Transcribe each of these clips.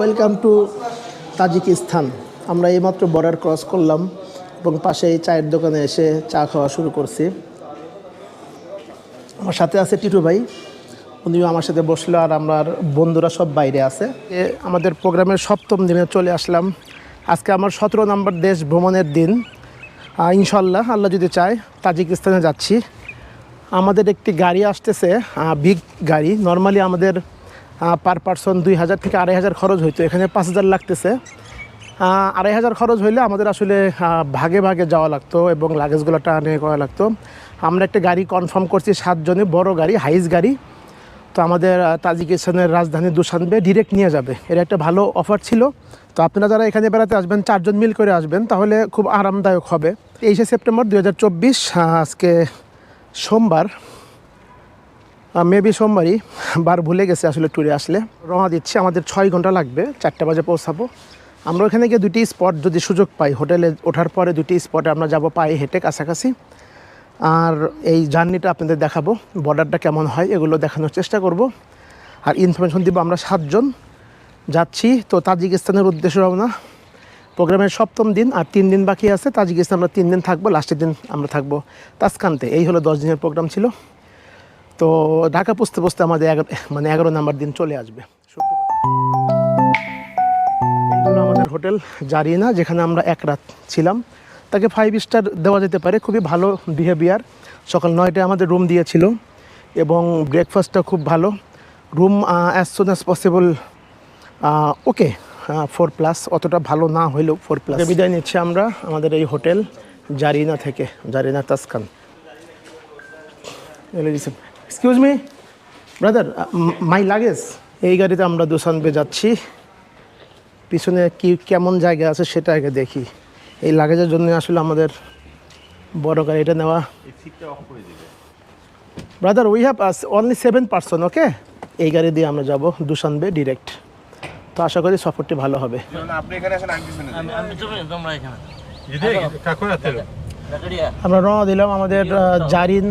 Welcome to Tajikistan আমরা এইমাত্র border cross করলাম এবং পাশে চায়ের দোকানে এসে চা খাওয়া শুরু করছি। আমার সাথে আছে টিটু ভাই। উনিও আমার সাথে বসল আর আমার বন্ধুরা সব বাইরে আছে। আমাদের প্রোগ্রামের সপ্তম দিনে চলে আসলাম। আজকে আমার সতেরো নম্বর দেশ ভ্রমণের দিন। ইনশাল্লাহ আল্লাহ যদি চায়, তাজিকিস্তানে যাচ্ছি। আমাদের একটি গাড়ি আসতেছে বিগ গাড়ি। নর্মালি আমাদের পার পারসন দুই হাজার থেকে আড়াই হাজার খরচ হইতো। এখানে পাঁচ হাজার লাগতেছে। আড়াই হাজার খরচ হইলে আমাদের আসলে ভাগে ভাগে যাওয়া লাগতো এবং লাগেজগুলো টানে করা লাগতো। আমরা একটা গাড়ি কনফার্ম করছি, সাতজনে, বড় গাড়ি হাইস গাড়ি। তো আমাদের তাজিকিস্তানের রাজধানী দুশানবে ডিরেক্ট নিয়ে যাবে। এর একটা ভালো অফার ছিল। তো আপনারা যারা এখানে বেড়াতে আসবেন, চারজন মিল করে আসবেন, তাহলে খুব আরামদায়ক হবে। তেইশে সেপ্টেম্বর দু হাজার চব্বিশ আজকে সোমবার। মেবি সোমবারই বার ভুলে গেছে আসলে ট্যুরে আসলে। রওনা দিচ্ছি, আমাদের ছয় ঘণ্টা লাগবে, চারটে বাজে পৌঁছাবো। আমরা ওখানে গিয়ে দুটি স্পট যদি সুযোগ পাই হোটেলে ওঠার পরে দুটি স্পটে আমরা যাব পায়ে হেঁটে কাছাকাছি। আর এই জার্নিটা আপনাদের দেখাবো বর্ডারটা কেমন হয়, এগুলো দেখানোর চেষ্টা করব। আর ইনফরমেশন দিব আমরা সাতজন। যাচ্ছি, তো তাজিকিস্তানের উদ্দেশ্যে রওনা। প্রোগ্রামের সপ্তম দিন আর তিন দিন বাকি আছে। তাজিকিস্তান আমরা তিন দিন থাকব লাস্টের দিন আমরা থাকব তাসকান্তে এই হলো দশ দিনের প্রোগ্রাম ছিল। তো ঢাকা পুষতে পুষতে আমাদের এগারো মানে এগারো নাম্বার দিন চলে আসবে। আমাদের হোটেল জারিনা যেখানে আমরা এক রাত ছিলাম। তাকে ফাইভ স্টার দেওয়া যেতে পারে খুবই ভালো বিহেভিয়ার সকাল নয়টায় আমাদের রুম দিয়েছিল এবং ব্রেকফাস্টটা খুব ভালো। Room as soon as possible okay four plus অতটা ভালো না হলেও ফোর প্লাস বিদায় নিচ্ছি আমরা আমাদের এই হোটেল জারিনা থেকে Zarina Tuscan excuse me brother my luggage এই গাড়িতে আমরা দুসানবে যাচ্ছি। পিছনে কি কেমন জায়গা আছে সেটা আগে দেখি। এই লাগেজের জন্য আসলে আমাদের বড় গাড়িটা নেওয়া। Brother we have only seven person okay এই গাড়ি দিয়ে আমরা যাব দুসানবে ডিরেক্ট তো আশা করি সফরটি ভালো হবে। আমরা রওনা দিলাম আমাদের জারিন।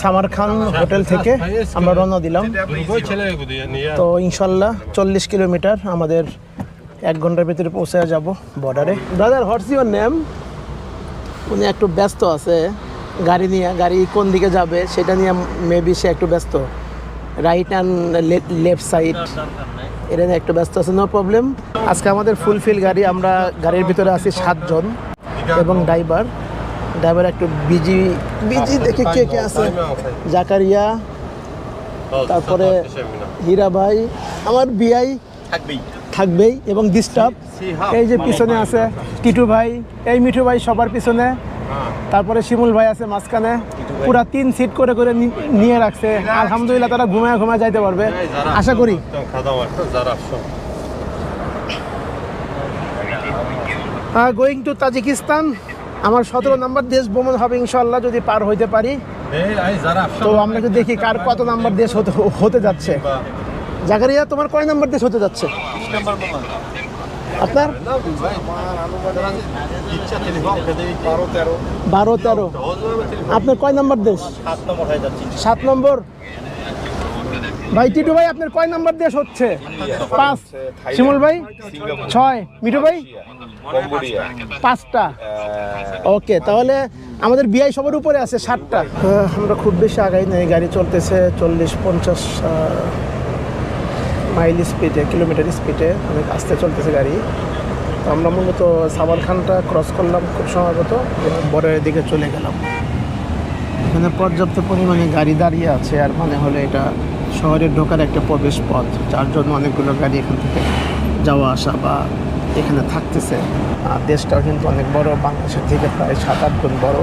সামার খান হোটেল থেকে আমরা রওনা দিলাম। তো ইনশাল্লাহ চল্লিশ কিলোমিটার আমাদের এক ঘণ্টার ভিতরে পৌঁছে যাব বর্ডারে। ব্রাদার হোয়াটস ইউর নেম উনি একটু ব্যস্ত আছে। গাড়ি নিয়ে, গাড়ি কোন দিকে যাবে সেটা নিয়ে মেবি সে একটু ব্যস্ত। রাইট অ্যান্ড লেফট সাইড এটা নিয়ে একটু ব্যস্ত আছে নো প্রবলেম আজকে আমাদের ফুলফিল গাড়ি, আমরা গাড়ির ভিতরে আছি সাতজন এবং ড্রাইভার ড্রাইভার একটু বিজি বিজি দেখে কে কে আছে। জাকারিয়া তারপরে হীরা ভাই আমার বিআই থাকবেই। থাকবেই এবং ডিস্টার্ব এই যে পিছনে আছে টিটু ভাই এই মিঠু ভাই সবার পিছনে। তারপরে শিমুল ভাই আছে মাঝখানে। পুরা তিন সিট করে করে নিয়ে রাখছে। আলহামদুলিল্লাহ তারা ঘুমায় ঘুমায় যাইতে পারবে। আশা করি। Going to Tajikistan. আমার সতেরো নাম্বার দেশ ভ্রমণ হবে ইনশাল্লাহ যদি পার হইতে পারি। এই আই যারা তো আমরা যদি দেখি কার কত নাম্বার দেশ হতে হতে যাচ্ছে। জাকারিয়া তোমার কয় নাম্বার দেশ হতে যাচ্ছে? আপনার? বারো তেরো। আপনার কয় নাম্বার দেশ? সাত নম্বর হয়ে যাচ্ছি সাত নম্বর ভাই, টিটু ভাই, আপনার কয় নাম্বার দেশ হচ্ছে? পাঁচ। শিমুল ভাই? ছয়। মিঠু ভাই? পাঁচটা। ওকে, তাহলে আমাদের বিআই সবার উপরে আছে ষাটটা আমরা খুব বেশি আগাই নেই, গাড়ি চলতেছে চল্লিশ, পঞ্চাশ মাইল স্পিডে কিলোমিটার স্পিডে অনেক আস্তে চলতেছে গাড়ি। তো আমরা মূলত সাবার খানটা ক্রস করলাম খুব সম্ভবত বরের দিকে চলে গেলাম। এখানে পর্যাপ্ত পরিমাণে গাড়ি দাঁড়িয়ে আছে, আর মানে হলে এটা শহরে ঢোকার একটা প্রবেশ পথ যার জন্য অনেকগুলো গাড়ি এখান থেকে যাওয়া আসা বা এখানে থাকতেছে। আর দেশটাও কিন্তু অনেক বড়, বাংলাদেশের থেকে প্রায় সাত, আট গুণ বড়।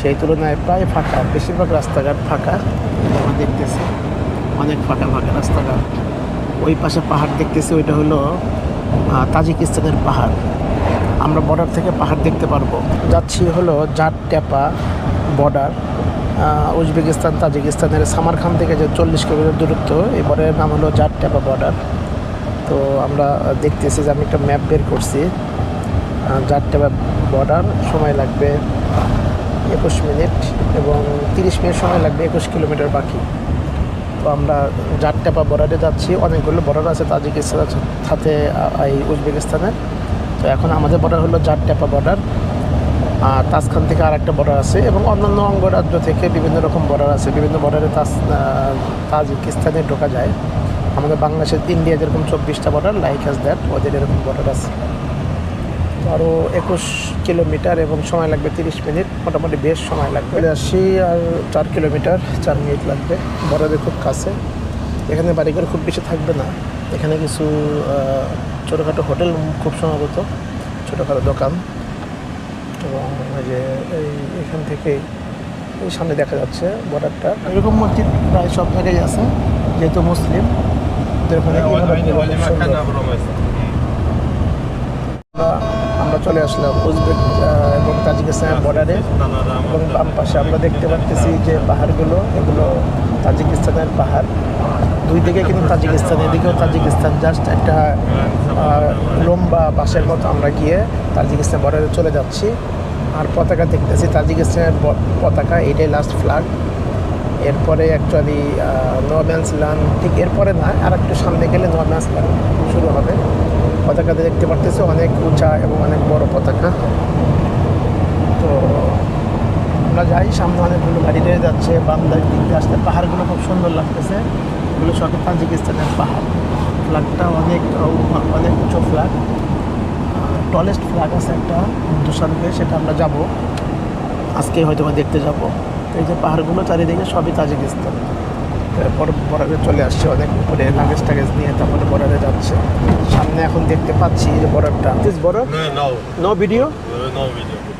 সেই তুলনায় প্রায় ফাঁকা, বেশিরভাগ রাস্তাঘাট ফাঁকা। আমরা দেখতেছি অনেক ফাঁকা ফাঁকা রাস্তাঘাট। ওই পাশে পাহাড় দেখতেছি, ওইটা হলো তাজিকিস্তানের পাহাড়। আমরা বর্ডার থেকে পাহাড় দেখতে পারব। যাচ্ছি হলো জাট ট্যাপা বর্ডার উজবেকিস্তান, তাজিকিস্তানের সামারখান থেকে যে চল্লিশ কিলোমিটার দূরত্ব বর্ডারের নাম হলো জাট ট্যাপা বর্ডার তো আমরা দেখতেছি যে আমি একটা ম্যাপ বের করছি। জাট ট্যাপা বর্ডার সময় লাগবে একুশ মিনিট এবং তিরিশ মিনিট সময় লাগবে একুশ কিলোমিটার বাকি। তো আমরা জাটটেপা বর্ডারে যাচ্ছি, অনেকগুলো বর্ডার আছে তাজিকিস্তানের সাথে এই উজবেকিস্তানের। তো এখন আমাদের বর্ডার হলো জাটটেপা বর্ডার তাজখান থেকে আর একটা বর্ডার আছে এবং অন্যান্য অঙ্গরাজ্য থেকে বিভিন্ন রকম বর্ডার আছে। বিভিন্ন বর্ডারে তাজ তাজিকিস্তানে ঢোকা যায়। আমাদের বাংলাদেশের ইন্ডিয়া যেরকম চব্বিশটা বর্ডার লাইক হ্যাজ দ্যাট ওদের এরকম বর্ডার আছে। আরও একুশ কিলোমিটার এবং সময় লাগবে তিরিশ মিনিট, মোটামুটি বেশ সময় লাগবে। আসি আর চার কিলোমিটার, চার মিনিট লাগবে। বর্ডারের খুব কাছে। এখানে বাড়িঘর খুব বেশি থাকবে না। এখানে কিছু ছোটোখাটো হোটেল খুব সম্ভবত। ছোটোখাটো দোকান। এবং এই যে এই এখান থেকে এই সামনে দেখা যাচ্ছে বর্ডারটা। এরকম মসজিদ প্রায় সব জায়গায় আছে যেহেতু মুসলিম। সুন্দর। আমরা চলে আসলাম উজবেক এবং তাজিকিস্তানের বর্ডারে। এবং বাম পাশে আমরা দেখতে পাচ্ছি যে পাহাড়গুলো এগুলো তাজিকিস্তানের পাহাড়। দুই দিকে কিন্তু তাজিকিস্তান, এদিকেও তাজিকিস্তান। জাস্ট একটা লম্বা বাসের মতো আমরা গিয়ে তাজিকিস্তান বর্ডারে চলে যাচ্ছি। আর পতাকা দেখতেছি, তাজিকিস্তানের পতাকা, এটাই লাস্ট ফ্ল্যাগ এরপরে অ্যাকচুয়ালি নর্ম্যান্স ল্যান্ড ঠিক এরপরে না আর একটু সামনে গেলে নর্ম্যান্স ল্যান্ড শুরু হবে। পতাকাতে দেখতে পারতেছি, অনেক উঁচা এবং অনেক বড় পতাকা। তো আমরা যাই, সামনে অনেকগুলো গাড়ি রয়ে যাচ্ছে বামদার দিক দিয়ে আসতে পাহাড়গুলো খুব সুন্দর লাগতেছে। এগুলো সব তাজিকিস্তানের পাহাড়। ফ্ল্যাগটা অনেক অনেক উঁচু ফ্ল্যাগ টলেস্ট ফ্ল্যাগ আছে একটা দুশানবে সেটা আমরা যাব। আজকে হয়তো দেখতে যাব। এই যে পাহাড়গুলো চারিদিকে সবই তাজিকিস্তান। তারপর বর্ডারে চলে আসছে অনেক উপরে লাগেজ টাগেজ নিয়ে তারপরে বর্ডারে যাচ্ছে। সামনে এখন দেখতে পাচ্ছি যে বর্ডারটা। দিস বর্ডার নো ভিডিও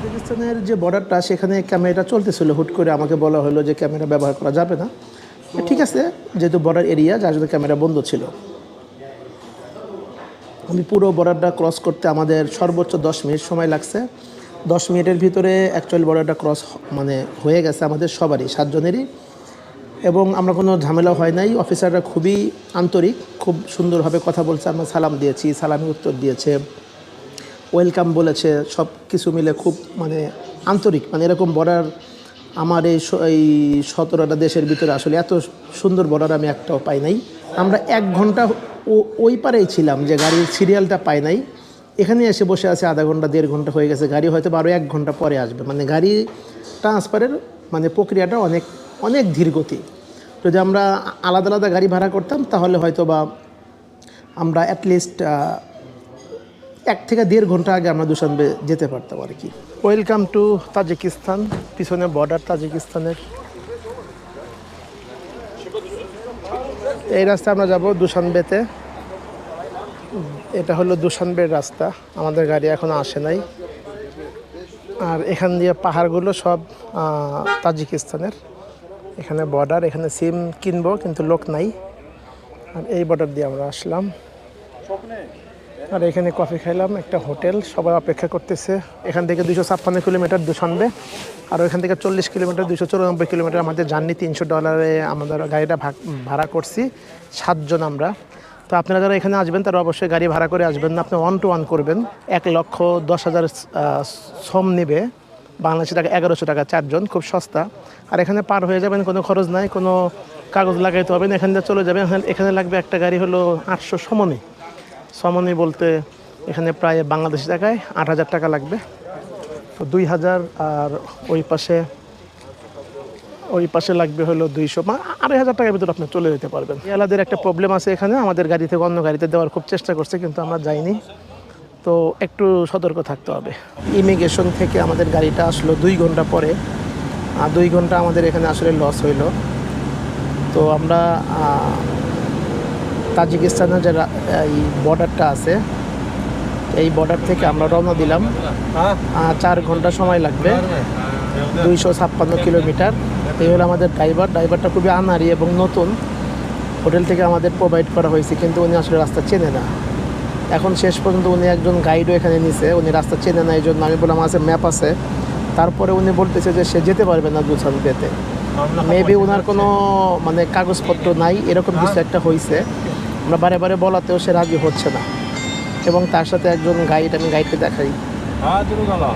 পাকিস্তানের যে বর্ডারটা সেখানে ক্যামেরাটা চলতেছিল। হুট করে আমাকে বলা হলো যে ক্যামেরা ব্যবহার করা যাবে না। ঠিক আছে, যেহেতু বর্ডার এরিয়া যার জন্য ক্যামেরা বন্ধ ছিল। আমি পুরো বর্ডারটা ক্রস করতে আমাদের সর্বোচ্চ দশ মিনিট সময় লাগছে। দশ মিনিটের ভিতরে অ্যাকচুয়াল বর্ডারটা ক্রস মানে হয়ে গেছে আমাদের সবারই, সাতজনেরই। এবং আমরা কোনো ঝামেলা হয় নাই। অফিসাররা খুবই আন্তরিক, খুব সুন্দরভাবে কথা বলছে। আমরা সালাম দিয়েছি, সালামি উত্তর দিয়েছে। ওয়েলকাম বলেছে সব কিছু মিলে খুব মানে আন্তরিক মানে এরকম বর্ডার আমার এই এই সতেরোটা দেশের ভিতরে আসলে এত সুন্দর বর্ডার আমি একটাও পাই নাই। আমরা এক ঘণ্টা ওই পারেই ছিলাম যে গাড়ির সিরিয়ালটা পাই নাই। এখানে এসে বসে আছে আধা ঘণ্টা, দেড় ঘণ্টা হয়ে গেছে। গাড়ি হয়তো বারো এক ঘণ্টা পরে আসবে। মানে গাড়ি ট্রান্সফারের মানে প্রক্রিয়াটা অনেক অনেক ধীর গতি। যদি আমরা আলাদা আলাদা গাড়ি ভাড়া করতাম, তাহলে হয়তো বা আমরা অ্যাটলিস্ট এক থেকে দেড় ঘণ্টা আগে আমরা দুশানবে যেতে পারতাম আর কি। ওয়েলকাম টু তাজিকিস্তান পিছনে বর্ডার তাজিকিস্তানের এই রাস্তা আমরা যাব দুশানবেতে। এটা হলো দুশানবের রাস্তা, আমাদের গাড়ি এখনও আসে নাই। আর এখান দিয়ে পাহাড়গুলো সব তাজিকিস্তানের এখানে বর্ডার এখানে সিম কিনবো, কিন্তু লোক নাই। আর এই বর্ডার দিয়ে আমরা আসলাম। আর এখানে কফি খাইলাম, একটা হোটেল, সবাই অপেক্ষা করতেছে। এখান থেকে দুশো ছাপ্পান্ন কিলোমিটার দুশানবে আর ওইখান থেকে চল্লিশ কিলোমিটার দুশো চুরানব্বই কিলোমিটার আমাদের জার্নি তিনশো ডলারে আমাদের গাড়িটা ভাড়া করছি, সাতজন আমরা। তো আপনারা যারা এখানে আসবেন, তারা অবশ্যই গাড়ি ভাড়া করে আসবেন না, আপনি ওয়ান টু ওয়ান করবেন। এক লক্ষ দশ হাজার শ্রম নেবে, বাংলাদেশি টাকা এগারোশো টাকা চারজন, খুব সস্তা। আর এখানে পার হয়ে যাবেন, কোনো খরচ নাই, কোনো কাগজ লাগাইতে হবে না, এখান থেকে চলে যাবেন। এখানে লাগবে একটা গাড়ি হলো আটশো সমনি। সমনি বলতে এখানে প্রায় বাংলাদেশি টাকায় আট হাজার টাকা লাগবে। তো দুই হাজার আর ওই পাশে ওই পাশে লাগবে হলো দুইশো বা আড়াই হাজার টাকার ভিতরে আপনি চলে যেতে পারবেন। এলাদের একটা প্রবলেম আছে এখানে, আমাদের গাড়ি থেকে অন্য গাড়িতে দেওয়ার খুব চেষ্টা করছে, কিন্তু আমরা যাইনি। তো একটু সতর্ক থাকতে হবে। ইমিগ্রেশন থেকে আমাদের গাড়িটা আসলো দুই ঘণ্টা পরে, আর দুই ঘণ্টা আমাদের এখানে আসলে লস হইল। তো আমরা তাজিকিস্তানের যে এই বর্ডারটা আছে এই বর্ডার থেকে আমরা রওনা দিলাম। চার ঘণ্টা সময় লাগবে। দুইশো ছাপ্পান্ন কিলোমিটার। এই হলো আমাদের ড্রাইভার ড্রাইভারটা খুবই আনারি এবং নতুন। হোটেল থেকে আমাদের প্রোভাইড করা হয়েছে কিন্তু উনি আসলে রাস্তা চেনে না। এখন শেষ পর্যন্ত উনি একজন গাইডও এখানে নিছে। উনি রাস্তা চেনে না এই জন্য আমি বললাম আমার ম্যাপ আছে। তারপরে উনি বলতেছে যে সে যেতে পারবে না দুসান বেতে মেবি ওনার কোনো মানে কাগজপত্র নাই। এরকম কিছু একটা হয়েছে আমরা বারে বারে বলাতেও সে রাজি হচ্ছে না। এবং তার সাথে একজন গাইড আমি গাইডকে দেখাই। kalau.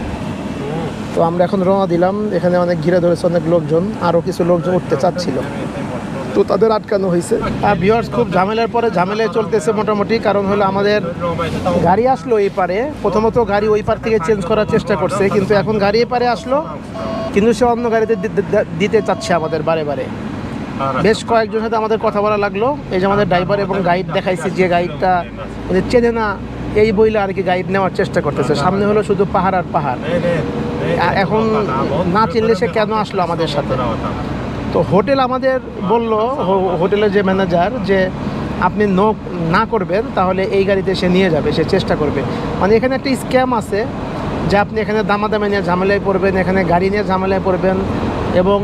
তো আমরা এখন রওনা দিলাম। এখানে অনেক ঘিরে ধরেছে অনেক লোকজন আরও কিছু লোকজন উঠতে চাচ্ছিল। তো তাদের আটকানো হয়েছে। আর ভিউয়ার্স খুব ঝামেলার পরে ঝামেলায় চলতেছে মোটামুটি। কারণ হলো আমাদের গাড়ি আসলো এই পারে। প্রথমত গাড়ি ওই পার থেকে চেঞ্জ করার চেষ্টা করছে। কিন্তু এখন গাড়ি এই পারে আসলো। কিন্তু সে অন্য গাড়িতে দিতে চাচ্ছে আমাদের বারে বারে। বেশ কয়েকজনের সাথে আমাদের কথা বলা লাগল। এই যে আমাদের ড্রাইভার এবং গাইড দেখাইছে যে গাইডটা চেনে না এই বইলে আর কি গাইড নেওয়ার চেষ্টা করতেছে। সামনে হলো শুধু পাহাড় আর পাহাড়। আর এখন না চিনলে সে কেন আসলো আমাদের সাথে? তো হোটেল আমাদের বলল হোটেলের যে ম্যানেজার যে আপনি নো না করবেন তাহলে এই গাড়িতে সে নিয়ে যাবে সে চেষ্টা করবে। মানে এখানে একটা স্ক্যাম আছে যে আপনি এখানে দামাদামে নিয়ে ঝামেলায় পড়বেন এখানে গাড়ি নিয়ে ঝামেলায় পড়বেন এবং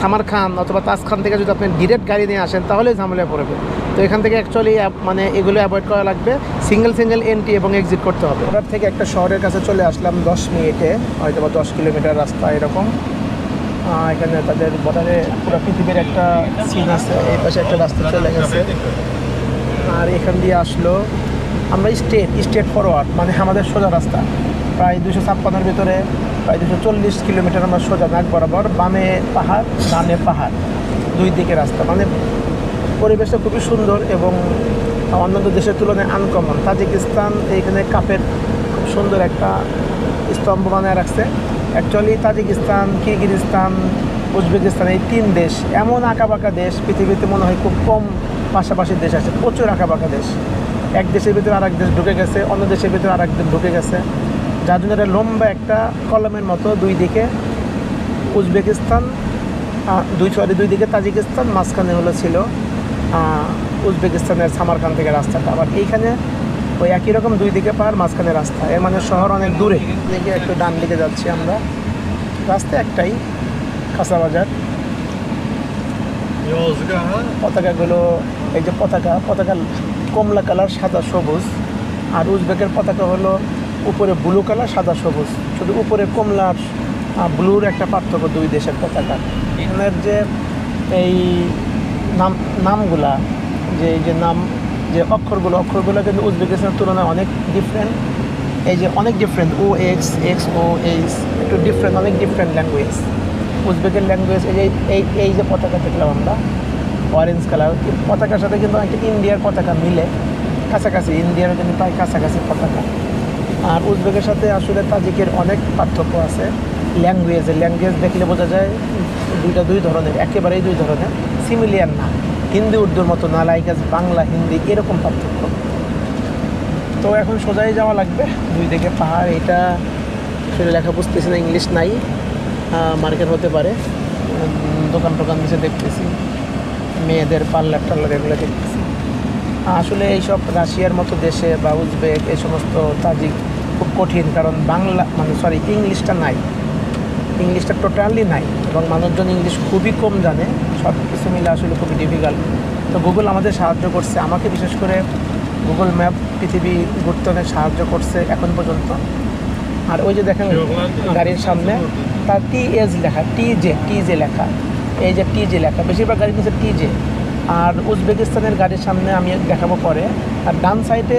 সামার খান অথবা তাজ খান থেকে যদি আপনি ডিরেক্ট গাড়ি নিয়ে আসেন তাহলে ঝামেলায় পড়বে। তো এখান থেকে অ্যাকচুয়ালি মানে এগুলো অ্যাভয়েড করা লাগবে। সিঙ্গেল সিঙ্গেল এন্ট্রি এবং এক্সিট করতে হবে। ওটার থেকে একটা শহরের কাছে চলে আসলাম দশ মিনিটে হয়তো বা দশ কিলোমিটার রাস্তা এরকম। এখানে তাদের বর্ডারে পুরো পৃথিবীর একটা সিন আছে, এই পাশে একটা রাস্তা চলে গেছে। আর এখান দিয়ে আসলো আমরা স্টেট স্টেট ফরওয়ার্ড মানে আমাদের সোজা রাস্তা। প্রায় দুশো ছাপ্পান্নের ভিতরে প্রায় দুশো চল্লিশ কিলোমিটার আমরা সোজা নাক বরাবর, বামে পাহাড়, ডানে পাহাড়, দুই দিকে রাস্তা। মানে পরিবেশটা খুবই সুন্দর এবং অন্যান্য দেশের তুলনায় আনকমন তাজিকিস্তান এইখানে কাপের খুব সুন্দর একটা স্তম্ভ বানায় রাখছে। অ্যাকচুয়ালি তাজিকিস্তান, কিরগিজস্তান, উজবেকিস্তান এই তিন দেশ এমন আঁকাবাঁকা দেশ, পৃথিবীতে মনে হয় খুব কম পাশাপাশি দেশ আছে, প্রচুর আঁকাবাঁকা দেশ। এক দেশের ভিতরে আর এক দেশ ঢুকে গেছে, অন্য দেশের ভিতরে আর এক দেশ ঢুকে গেছে। এটা লম্বা একটা কলমের মতো দুই দিকে উজবেকিস্তান দুই সরি, দুই দিকে তাজিকিস্তান, মাঝখানে হলো ছিল উজবেকিস্তানের সামারখান থেকে রাস্তাটা। আবার এইখানে ওই একই রকম দুই দিকে পাহাড় মাঝখানে রাস্তা। এর মানে শহর অনেক দূরে। দিকে একটু ডান দিকে যাচ্ছি আমরা। রাস্তা একটাই, কাঁচা বাজার। পতাকাগুলো, এই যে পতাকা পতাকা কমলা কালার সাদা সবুজ। আর উজবেকের পতাকা হলো উপরে ব্লু কালার, সাদা সবুজ। শুধু উপরে কমলার ব্লুর একটা পার্থক্য দুই দেশের পতাকা। এখানের যে এই নাম, নামগুলা, যে এই যে নাম, যে অক্ষরগুলো অক্ষরগুলো কিন্তু উজবেকিস্তানের তুলনায় অনেক ডিফারেন্ট এই যে অনেক different O, X X, O, H, একটু ডিফারেন্ট অনেক ডিফারেন্ট ল্যাঙ্গুয়েজ উজবেকের ল্যাঙ্গুয়েজ এই যে, এই এই যে পতাকা দেখলাম আমরা অরেঞ্জ কালার পতাকার সাথে কিন্তু অনেকটা ইন্ডিয়ার পতাকা মিলে। কাছাকাছি, ইন্ডিয়ার কিন্তু প্রায় কাছাকাছি পতাকা। আর উজবেকের সাথে আসলে তাজিকের অনেক পার্থক্য আছে। ল্যাঙ্গুয়েজের ল্যাঙ্গুয়েজ দেখলে বোঝা যায় দুইটা দুই ধরনের, একেবারেই দুই ধরনের সিমিলিয়ান না। হিন্দি, উর্দুর মতো না লাইক বাংলা, হিন্দি, এরকম পার্থক্য। তো এখন সোজাই যাওয়া লাগবে, দুই দিকে পাহাড়, এটা আসলে লেখা বুঝতেছি না ইংলিশ নাই মার্কেট হতে পারে। দোকান টোকান নিচে দেখতেছি। মেয়েদের পার্লার টার্লার এগুলো দেখতেছি। আসলে এইসব রাশিয়ার মতো দেশে বা উজবেক, এই সমস্ত তাজিক খুব কঠিন, কারণ বাংলা মানে সরি ইংলিশটা নাই। ইংলিশটা টোটালি নাই এবং মানুষজন ইংলিশ খুবই কম জানে সব কিছু মিলে আসলে খুবই ডিফিকাল্ট তো গুগল আমাদের সাহায্য করছে। আমাকে বিশেষ করে গুগল ম্যাপ পৃথিবী ঘুরতে অনেক সাহায্য করছে এখন পর্যন্ত। আর ওই যে দেখেন গাড়ির সামনে, তার টি এজ লেখা টি জে টি জে লেখা। এই যে টি জে লেখা, বেশিরভাগ গাড়ি নিচে টি জে আর উজবেকিস্তানের গাড়ির সামনে আমি দেখাবো পরে। আর ডান সাইডে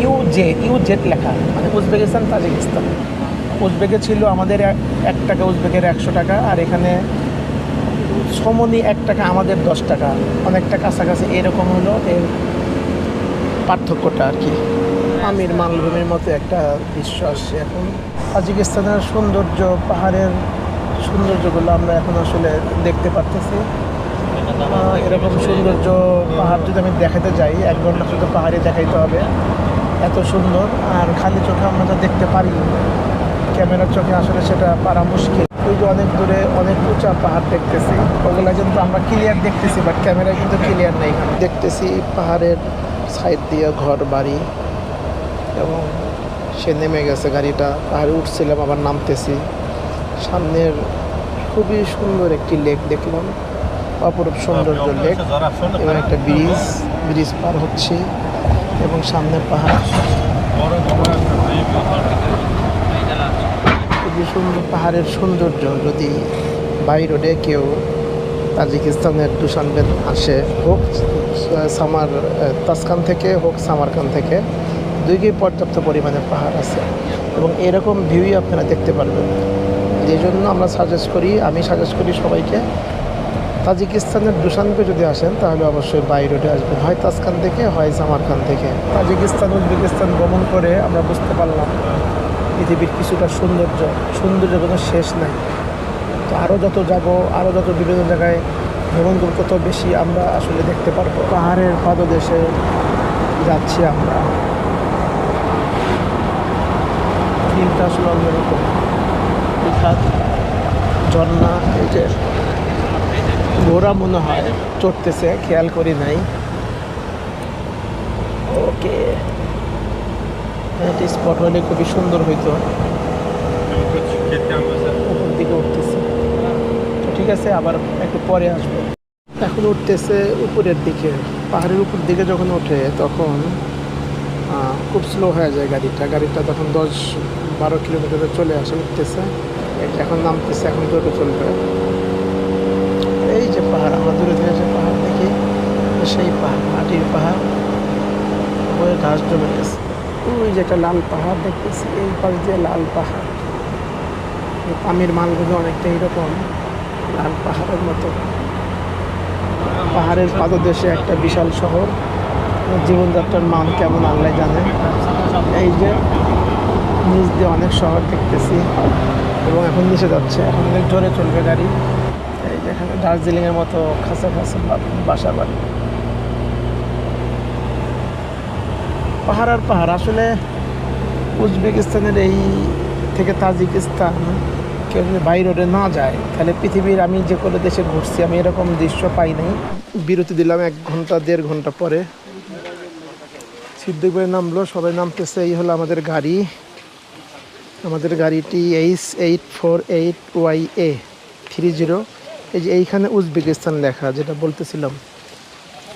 ইউ জে ইউ জেড লেখা। মানে উজবেকিস্তান, তাজিকিস্তান। উজবেকে ছিল আমাদের এক- টাকা, উজবেকের একশো টাকা, আর এখানে সমনি এক টাকা, আমাদের দশ টাকা। অনেকটা কাছাকাছি এরকম হলো এর পার্থক্যটা আর কি। আমির মালভূমির মতো একটা আসছে এখন। তাজিকিস্তানের সৌন্দর্য, পাহাড়ের সৌন্দর্যগুলো আমরা এখন আসলে দেখতে পারতেছি। এরকম সৌন্দর্য, পাহাড় যদি আমি দেখাতে যাই, এক ঘণ্টা শুধু পাহাড়ে দেখাইতে হবে। এত সুন্দর আর খালি চোখে আমরা যা দেখতে পারি। ক্যামেরার চোখে আসলে সেটা পারা মুশকিল। ওই যে অনেক দূরে অনেক উঁচা পাহাড় দেখতেছি। ওগুলো কিন্তু আমরা ক্লিয়ার দেখতেছি বাট ক্যামেরা কিন্তু ক্লিয়ার নেই। দেখতেছি পাহাড়ের সাইড দিয়ে ঘর বাড়ি এবং সে নেমে গেছে গাড়িটা। পাহাড়ে উঠছিলাম আবার নামতেছি। সামনের খুবই সুন্দর একটি লেক দেখলাম। অপরূপ সৌন্দর্য লেক এবং একটা ব্রিজ ব্রিজ পার হচ্ছে। এবং সামনে পাহাড়। খুবই সুন্দর পাহাড়ের সৌন্দর্য। যদি বাই রোডে কেউ তাজিকিস্তানের দুশানবেন আসে, হোক সামার তাসকান থেকে, হোক সামারকান থেকে, দুইকেই পর্যাপ্ত পরিমাণে পাহাড় আছে। এবং এরকম ভিউই আপনারা দেখতে পারবেন। যে জন্য আমরা সাজেস্ট করি, আমি সাজেস্ট করি সবাইকে তাজিকিস্তানের দুশানপে যদি আসেন তাহলে অবশ্যই বাই রোডে আসবেন। হয় তাজখান থেকে হয় সামারখান থেকে। তাজিকিস্তান উজবেকিস্তান ভ্রমণ করে আমরা বুঝতে পারলাম পৃথিবীর কিছুটা সৌন্দর্য সৌন্দর্য কোনো শেষ নাই। তো আরও যত যাব আরও যত বিভিন্ন জায়গায় ভ্রমণ করব তত বেশি আমরা আসলে দেখতে পারব। পাহাড়ের পাদদেশে যাচ্ছি আমরা। ফিলটা আসলে অন্যরকম। ঝর্ণা এই যে ঘোড়া মনে হয় চড়তেছে, খেয়াল করি নাই। ওকে। একটা স্পট হলে খুবই সুন্দর হইতো। উপর দিকে উঠতেছে। তো ঠিক আছে, আবার একটু পরে আসব। এখন উঠতেছে উপরের দিকে। পাহাড়ের উপর দিকে যখন ওঠে, তখন খুব স্লো হয়ে যায় গাড়িটা। গাড়িটা তখন দশ বারো কিলোমিটারে চলে আসে, উঠতেছে। এখন নামতেছে, এখন জোরে চলবে। এই যে পাহাড়, আমরা দূরে থেকে যে পাহাড় দেখি সেই পাহাড়, মাটির পাহাড় ঘাস জমে গেছে ওই যে একটা লাল পাহাড় দেখতেছি, এই পাশ দিয়ে লাল পাহাড়। পামির মালগুলো অনেকটা এরকম, লাল পাহাড়ের মতো। পাহাড়ের পাদদেশে একটা বিশাল শহর। জীবনযাত্রার মান কেমন আল্লাহ জানে। এই যে নিচ দিয়ে অনেক শহর দেখতেছি, এবং এখন নিচে যাচ্ছে, এখন অনেক জোরে চলবে গাড়ি। এখানে দার্জিলিংয়ের মতো খাসা খাসা বাসা বাড়ি। পাহাড় আর পাহাড়, আসলে উজবেকিস্তানের এই থেকে তাজিকিস্তান কেউ যদি বাই রোডে না যায়, তাহলে পৃথিবীর আমি যে কোনো দেশে ঘুরছি, আমি এরকম দৃশ্য পাই নাই। বিরতি দিলাম এক ঘণ্টা, দেড় ঘণ্টা পরে। সিদ্দিক ভাই নামলো, সবাই নামতেছে, এই হলো আমাদের গাড়ি। আমাদের গাড়িটি H eight four eight Y A three zero এই যে এইখানে উজবেকিস্তান লেখা যেটা বলতেছিলাম।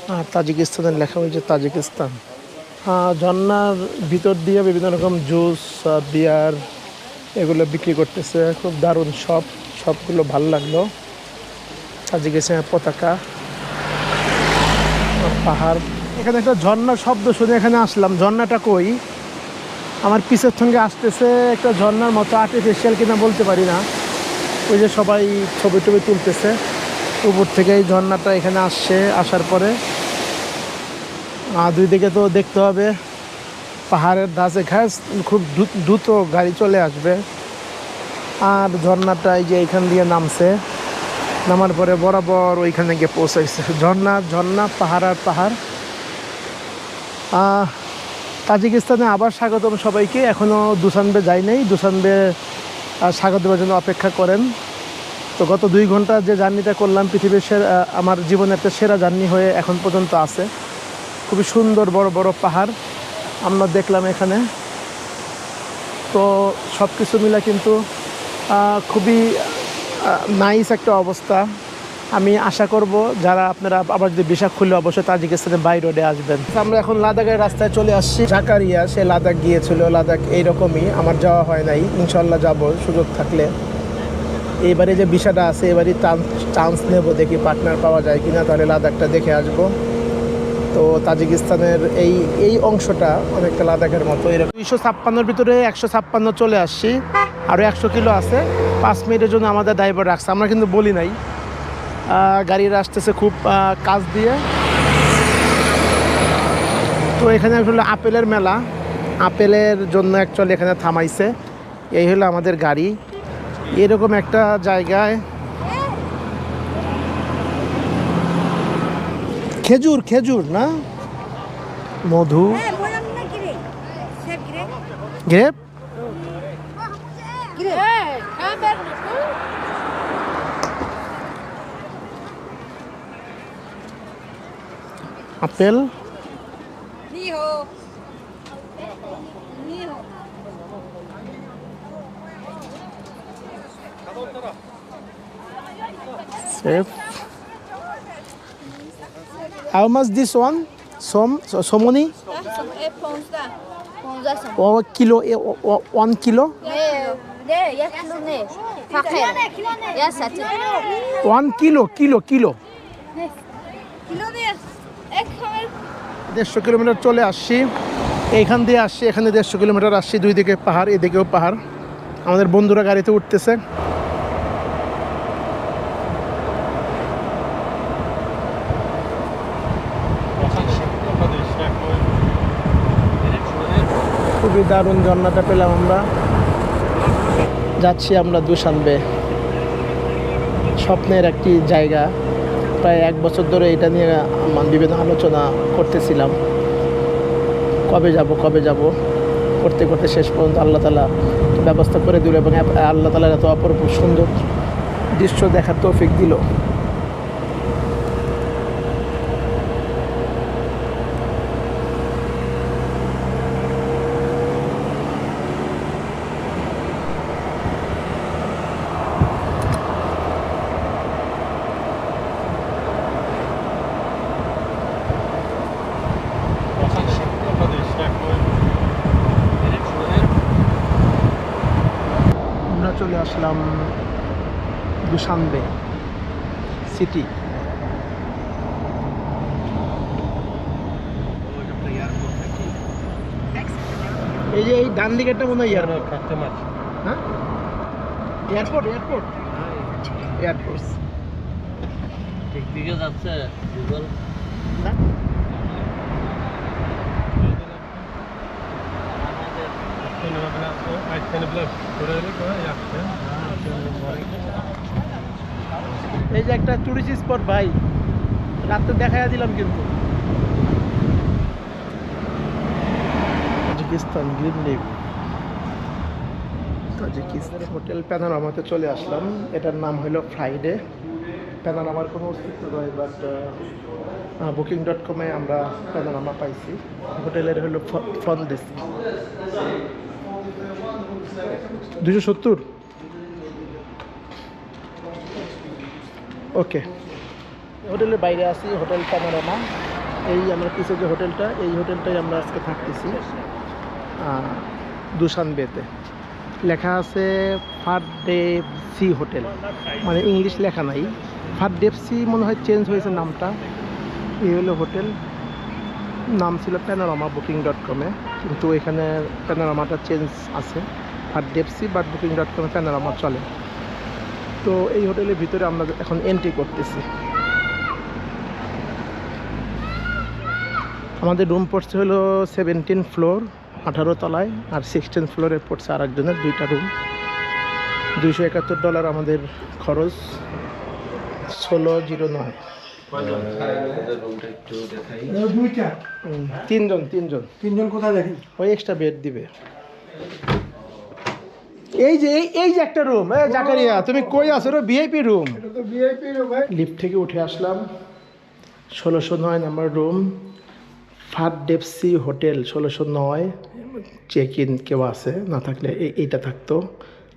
আর তাজিকিস্তানের লেখা ওই যে তাজিকিস্তান। আহ, ঝর্ণার ভিতর দিয়ে বিভিন্ন রকম জুস বিয়ার এগুলো বিক্রি করতেছে। খুব দারুণ শপ সবগুলো ভালো লাগল। তাজিকিস্তানের পতাকা পাহাড়। এখানে একটা ঝর্ণার শব্দ শুনে এখানে আসলাম। ঝর্ণাটা কই? আমার পিছের সঙ্গে আসতেছে একটা ঝর্নার মতো আর্টিফিশিয়াল কিনা বলতে পারি না। ওই যে সবাই ছবি টবি তুলতেছে। উপর থেকে এই ঝর্ণাটা এখানে আসছে, আসার পরে। আর দুই দিকে তো দেখতে হবে, পাহাড়ের ধাঁচে ঘাস, খুব দ্রু- দ্রুত গাড়ি চলে আসবে। আর ঝর্ণাটা এই যে এইখান দিয়ে নামছে। নামার পরে বরাবর ওইখানে গিয়ে পৌঁছাইছে। ঝর্ণা ঝর্ণা, পাহাড় আর পাহাড়। তাজিকিস্তানে আবার স্বাগতম সবাইকে। এখনও দুসানবে যাই নাই। দুসানবে স্বাগত দেওয়ার জন্য অপেক্ষা করেন। তো গত দুই ঘণ্টা যে জার্নিটা করলাম, পৃথিবীর সেরা আমার জীবনের একটা সেরা জার্নি হয়ে এখন পর্যন্ত আছে। খুবই সুন্দর, বড় বড় পাহাড় আমরা দেখলাম এখানে। তো সব কিছু মিলে কিন্তু খুবই নাইস একটা অবস্থা। আমি আশা করব যারা আপনারা আবার যদি বিষা খুললে অবশ্যই তাজিকিস্তানের বাই রোডে আসবেন। আমরা এখন লাদাখের রাস্তায় চলে আসছি। জাকারিয়া, সে লাদাখ গিয়েছিল। লাদাখ এইরকমই। আমার যাওয়া হয় নাই। ইনশাল্লাহ যাব। সুযোগ থাকলে। এইবারে যে বিষাটা আছে এবারই চান্স নেব দেখি পার্টনার পাওয়া যায় কিনা। তাহলে লাদাখটা দেখে আসব। তো তাজিকিস্তানের এই এই অংশটা অনেকটা লাদাখের মতো। এরকম দুইশো ছাপ্পান্নর ভিতরে একশো ছাপ্পান্ন চলে আসছি। আরও একশো কিলো আছে। পাঁচ মিনিটের জন্য আমাদের ড্রাইভার রাখছে। আমরা কিন্তু বলি নাই। গাড়িরা আসতেছে খুব কাজ দিয়ে। তো এখানে হলো আপেলের মেলা। আপেলের জন্য অ্যাকচুয়ালি এখানে থামাইছে। এই হলো আমাদের গাড়ি। এরকম একটা জায়গায় খেজুর খেজুর না? মধু। grec? Grape? Apple Niho. Niho. Safe how much this one Som Somni E ponza. Ponza sam. O kilo one kilo Ne, ne, ya kilo ne? Fakir. Ya sati. One kilo kilo kilo Kilo দেড়শো kilometre চলে আসছি। এইখান দিয়ে আসছি, এখানে দেড়শো kilometre আসছি দুই দিকে পাহাড়, এদিকেও পাহাড়। আমাদের বন্ধুরা গাড়িতে উঠতেছে। খুবই দারুণ ঝর্ণাটা পেলাম আমরা। যাচ্ছি আমরা দুশানবে। স্বপ্নের একটি জায়গা। প্রায় এক বছর ধরে এটা নিয়ে বিভিন্ন আলোচনা করতেছিলাম। কবে যাব কবে যাব? করতে করতে শেষ পর্যন্ত আল্লাহ তালা ব্যবস্থা করে দিল এবং আল্লাহ তালা এত অপরূপ সুন্দর দৃশ্য দেখার তৌফিক দিল আমরা চলে আসলাম দুশানবে সিটি। এই যে এই ডান দিকেরটা মনে হয় এয়ারপোর্ট হ্যাঁ? এয়ারপোর্ট এয়ারপোর্ট এয়ারপোর্ট ঠিক দিকে যাচ্ছে গুগল এই যে একটা টুরিস্ট স্পট ভাই রাত্রে দেখাইয়া দিলাম কিন্তু। Tajikistan green leave Tajikistan hotel প্যানারামাতে চলে আসলাম। এটার নাম হলো ফ্রাইডে। প্যানারামার কোনো অস্তিত্ব নয় বাট বুকিং ডট কমে আমরা প্যানারামা পাইছি। হোটেলের হলো ফ্রন্ট ডেস্ক দুশো সত্তর? ওকে হোটেলের বাইরে আছি হোটেল প্যানোরামা এই আমার পিছিয়ে যে হোটেলটা এই হোটেলটাই আমরা আজকে থাকতেছি আহ, দুশান বেতে। লেখা আছে ফারডেভ সি হোটেল। মানে ইংলিশ লেখা নাই। ফারডেভ সি মনে হয় চেঞ্জ হয়েছে নামটা। এই হলো হোটেল। নাম ছিল প্যানোরামা বুকিং ডট কমে কিন্তু এখানে প্যানোরামাটা চেঞ্জ আছে। ফারডেভ সি বাট বুকিং ডট কমে প্যানোরামা চলে। তো এই হোটেলের ভিতরে আমরা এখন এন্ট্রি করতেছি। আমাদের রুম পড়ছে হলো সেভেন্টিন ফ্লোর আঠারো তলায় আর সিক্সটিন ফ্লোরে পড়ছে আর একজনের দুইটা রুম দুইশো একাত্তর ডলার আমাদের খরচ ষোলো জিরো নয়। তিনজন তিনজন। তিনজন কোথায় দেখেন? ওই এক্সট্রা বেড দিবে। এই যে এই এই যে একটা রুম এ জাকারিয়া তুমি কই আছো রে? ভিআইপি রুম এটা তো ভিআইপি রুম ভাই। লিফট থেকে উঠে আসলাম। ষোলোশো নয় নাম্বার রুম ফার ডেপসি হোটেল ষোলোশো নয়। চেক ইন কেউ আছে? না থাকলে এই- এইটা থাকতো।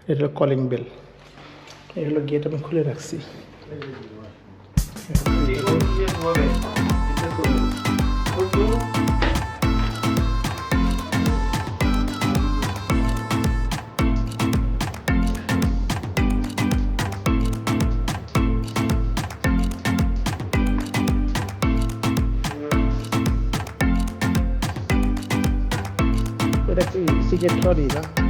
এটা হলো কলিং বেল এই হলো গেট আমি খুলে রাখছি। এটা কি সিক্রেট ট্রলি না